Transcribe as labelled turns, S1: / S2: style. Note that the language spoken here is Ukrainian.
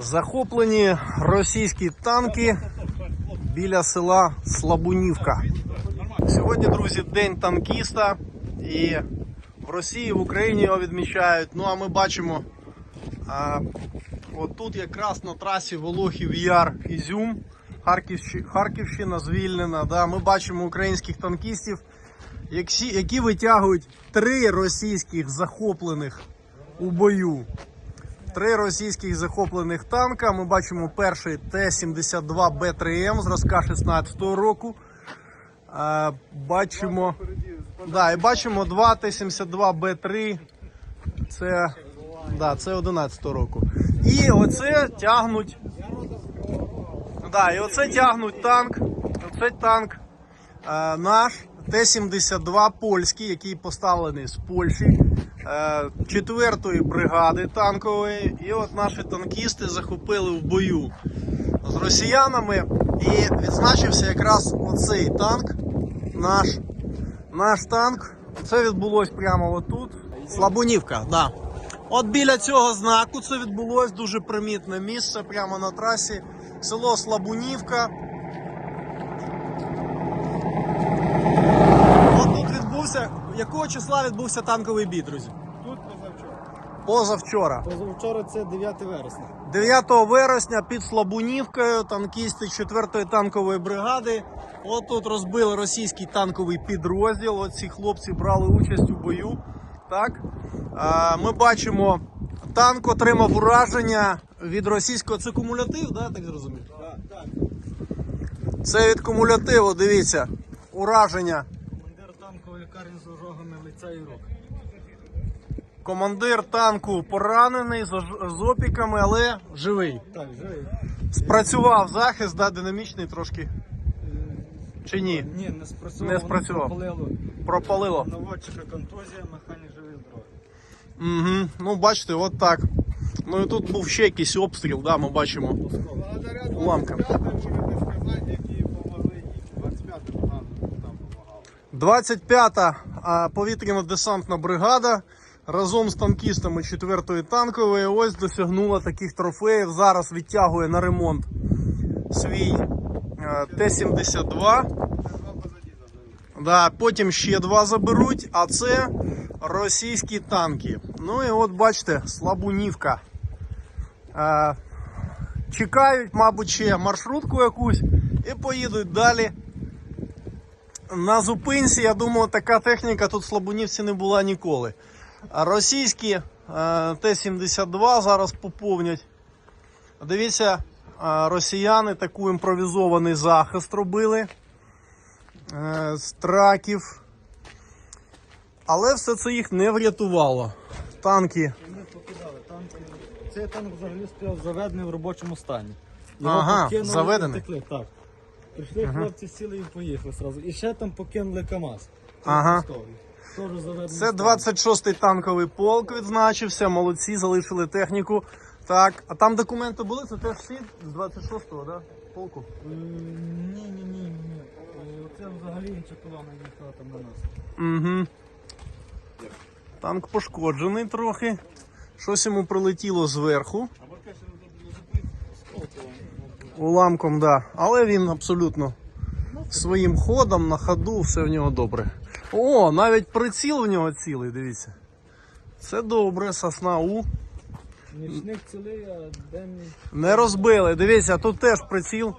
S1: Захоплені російські танки біля села Слабунівка. Сьогодні, друзі, день танкіста. І в Росії, в Україні його відмічають. Ну а ми бачимо а, отут якраз на трасі Волохів Яр Ізюм, Харківщина звільнена. Да, ми бачимо українських танкістів, які, які витягують три російських захоплених у бою. Три російських захоплених танка. Ми бачимо перший Т-72Б3М зразка 16-го року. Е, бачимо, да, і бачимо два Т-72Б3. Це, да, це 11-го року. І оце тягнуть. Да, і оце тягнуть танк. Оце танк е, наш Т-72 польський, який поставлений з Польщі. е, Четвертої бригади танкової. І от наші танкісти захопили в бою з росіянами. І відзначився якраз оцей танк. Наш, наш танк. Це відбулось прямо отут. Слабунівка, да. От біля цього знаку це відбулось дуже примітне місце прямо на трасі. Село Слабунівка. От тут відбувся. Якого числа відбувся танковий бій, друзі?
S2: Тут позавчора.
S1: Позавчора.
S2: Позавчора це 9 вересня.
S1: 9 вересня під Слабунівкою танкісти 4-ї танкової бригади. От тут розбили російський танковий підрозділ. От ці хлопці брали участь у бою. Так? Ми бачимо, танк отримав ураження від російського. Це кумулятив, да, так зрозумів?
S2: Так, так.
S1: Це від кумулятиву, дивіться. Ураження.
S2: Командир танкової лікарні з і рук.
S1: Командир танку поранений з, опіками, але живий.
S2: Так, живий.
S1: Спрацював захист, да, динамічний трошки. Чи ні?
S2: Ні, не спрацював.
S1: Не спрацював.
S2: пропалило.
S1: Пропалило.
S2: Наводчика контузія, механік живий здоровий.
S1: Угу. Ну, бачите, от так. Ну і тут був ще якийсь обстріл, да, ми бачимо. Уламками.
S2: які допомогли їй. 25 погано там допомагали.
S1: 25-та а, повітряно-десантна бригада разом з танкістами 4-ї танкової ось досягнула таких трофеїв. Зараз відтягує на ремонт свій е, Т-72.
S2: Два позаді забили.
S1: Да, потім ще два заберуть, а це російські танки. Ну і от бачите, Слабунівка. Е, чекають, мабуть, ще маршрутку якусь і поїдуть далі. На зупинці, я думаю, така техніка тут в Слабунівці не була ніколи. Російські е, Т-72 зараз поповнять. Дивіться, е, росіяни таку імпровізований захист робили е, з траків. Але все це їх не врятувало. Танки.
S2: Цей танк взагалі стояв заведений в робочому стані.
S1: Ага, заведений?
S2: втекли, так. Прийшли хлопці, сіли і поїхали сразу. І ще там покинули КАМАЗ.
S1: Ага. Це 26-й танковий полк відзначився. Молодці, залишили техніку. Так, а там документи були? Це теж всі з 26-го, да? Полку.
S2: Е, Ні, ні, ні, ні. Е, Це взагалі інша колона їхала там на нас.
S1: Угу. Танк пошкоджений трохи. Щось йому прилетіло зверху. Уламком, да. Але він абсолютно своїм ходом на ходу, все в нього добре. О, навіть приціл в нього цілий, дивіться. Це добре, сосна У.
S2: Нічник цілий, а денний.
S1: Не розбили. Дивіться, тут теж приціл.